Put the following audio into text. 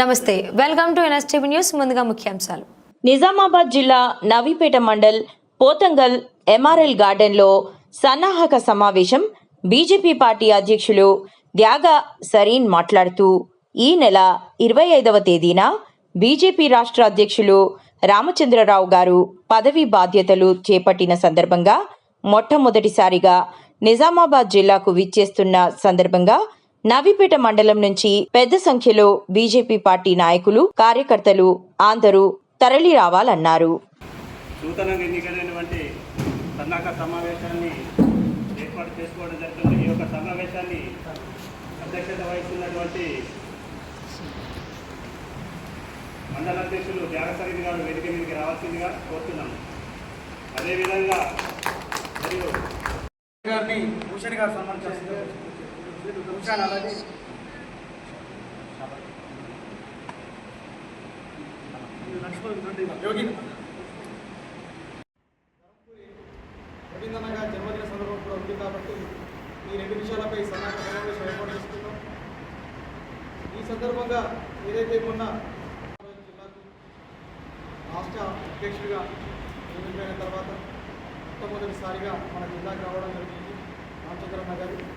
నమస్తే welcome to NSTV news ముందుగా ముఖ్యాంశాలు. నిజామాబాద్ జిల్లా నవీపేట మండల్ పోతంగల్ ఎంఆర్ఎల్ గార్డెన్లో సన్నాహక సమావేశం బీజేపీ పార్టీ అధ్యక్షులు త్యాగ సరీన్ మాట్లాడుతూ ఈ నెల ఇరవై ఐదవ తేదీన బీజేపీ రాష్ట్ర అధ్యక్షులు రామచంద్రరావు గారు పదవి బాధ్యతలు చేపట్టిన సందర్భంగా మొట్టమొదటిసారిగా నిజామాబాద్ జిల్లాకు విచ్చేస్తున్న సందర్భంగా నవీపేట మండలం నుంచి పెద్ద సంఖ్యలో బీజేపీ పార్టీ నాయకులు కార్యకర్తలు అందరూ తరలి రావాలన్నారు. నూతనంగా ఎన్నికైనటువంటి సన్నాహక సమావేశాన్ని ఏర్పాటు చేసుకోవడం జరుగుతుంది. ఈ యొక్క సమావేశాన్ని అధ్యక్షత వహిస్తున్నటువంటి మండల అధ్యక్షులు త్యాగసరిని గారు వేదిక మీదకి రావాల్సిందిగా కోరుతున్నాం అదేవిధంగా మరియు గారిని భూషణ్ గారు సన్మానించాల్సిందిగా భూషణ్ అలాగే రవీంద్రన్న గారి జన్మదిన సందర్భం కూడా ఉంది కాబట్టి ఈ రెండు విషయాలపై సన్నాహక సమావేశం ఏర్పాటు చేసుకున్నాం ఈ సందర్భంగా ఏదైతే మొన్న జిల్లాకు రాష్ట్ర అధ్యక్షుడిగా ఎన్నికైన తర్వాత మొట్టమొదటిసారిగా మన జిల్లాకు రావడం జరిగింది రామచంద్రన్న గారు